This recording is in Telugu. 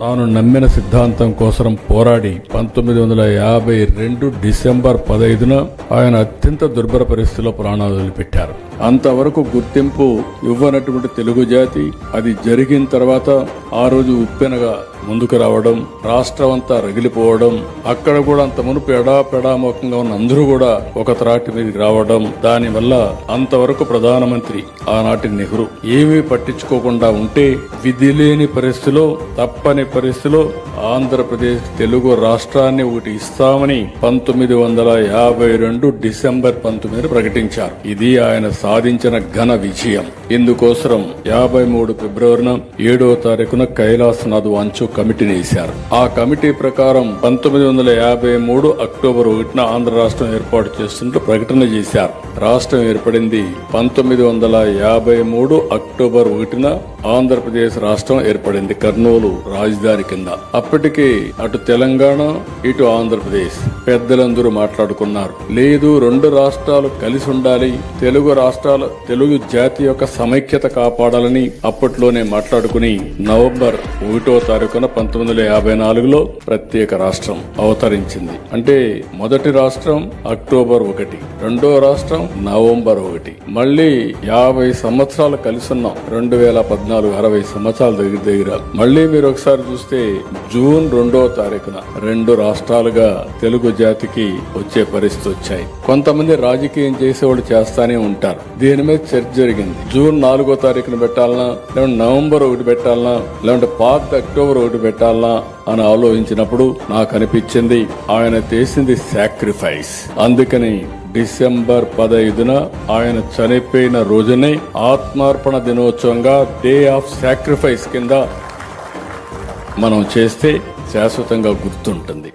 తాను నమ్మిన సిద్ధాంతం కోసం పోరాడి పంతొమ్మిది వందల యాభై రెండు డిసెంబర్ పదైదున ఆయన అత్యంత దుర్భర పరిస్థితిలో ప్రాణాలు వదిలిపెట్టారు. అంతవరకు గుర్తింపు ఇవ్వనటువంటి తెలుగు జాతి అది జరిగిన తర్వాత ఆ రోజు ఉప్పెనగా ముందుకు రావడం రాష్ట్రం అంతా రగిలిపోవడం అక్కడ కూడా అంత మునుపు ఎడా పెడామోకంగా ఉన్న అందరూ కూడా ఒక త్రాటి మీదకి రావడం దానివల్ల అంతవరకు ప్రధానమంత్రి ఆనాటి నెహ్రూ. ఏమీ పట్టించుకోకుండా ఉంటే విధి లేని పరిస్థితిలో తప్పని పరిస్థితిలో ఆంధ్రప్రదేశ్ తెలుగు రాష్ట్రాన్ని ఒకటి ఇస్తామని పంతొమ్మిది వందల యాభై రెండు డిసెంబర్ పంతొమ్మిది ప్రకటించారు. ఇది ఆయన సాధించిన ఘన విజయం. ఇందుకోసం యాభై మూడు ఫిబ్రవరిన ఏడో తారీఖున కైలాసనాథ్ అంచు కమిటీని వేశారు. ఆ కమిటీ ప్రకారం పంతొమ్మిది వందల యాభై మూడు అక్టోబర్ ఒకటిన ఆంధ్ర రాష్ట్రం ఏర్పాటు చేస్తుంటూ ప్రకటన చేశారు. రాష్ట్రం ఏర్పడింది పంతొమ్మిది వందల యాభై మూడు అక్టోబర్ ఒకటిన ఆంధ్రప్రదేశ్ రాష్ట్రం ఏర్పడింది. కర్నూలు రాజధాని కింద. అప్పటికి అటు తెలంగాణ ఇటు ఆంధ్రప్రదేశ్ పెద్దలందరూ మాట్లాడుకున్నారు. లేదు రెండు రాష్ట్రాలు కలిసి ఉండాలి తెలుగు రాష్ట్రాల తెలుగు జాతి యొక్క సమైక్యత కాపాడాలని అప్పట్లోనే మాట్లాడుకుని నవంబర్ ఒకటో తారీఖున పంతొమ్మిది వందల యాభై నాలుగులో ప్రత్యేక రాష్ట్రం అవతరించింది. అంటే మొదటి రాష్ట్రం అక్టోబర్ ఒకటి రెండో రాష్ట్రం నవంబర్ ఒకటి. మళ్ళీ యాభై సంవత్సరాలు కలిసి ఉన్నాం. రెండు వేల పద్నాలుగు అరవై సంవత్సరాల దగ్గర దగ్గర. మళ్ళీ మీరు ఒకసారి చూస్తే జూన్ రెండో తారీఖున రెండు రాష్ట్రాలుగా తెలుగు జాతికి వచ్చే పరిస్థితి వచ్చాయి. కొంతమంది రాజకీయం చేసేవాళ్ళు చేస్తానే ఉంటారు. దీని మీద చర్చ జరిగింది. జూన్ నాలుగో తారీఖున పెట్టాలనా లేదంటే నవంబర్ ఒకటి పెట్టాలనా లేదంటే పాత అక్టోబర్ ఒకటి పెట్టాలనా అని ఆలోచించినప్పుడు నాకు అనిపించింది ఆయన చేసింది సాక్రిఫైస్ అందుకని డిసెంబర్ పదైదున ఆయన చనిపోయిన రోజునే ఆత్మార్పణ దినోత్సవంగా డే ఆఫ్ సాక్రిఫైస్ కింద మనం చేస్తే శాశ్వతంగా గుర్తుంటుంది.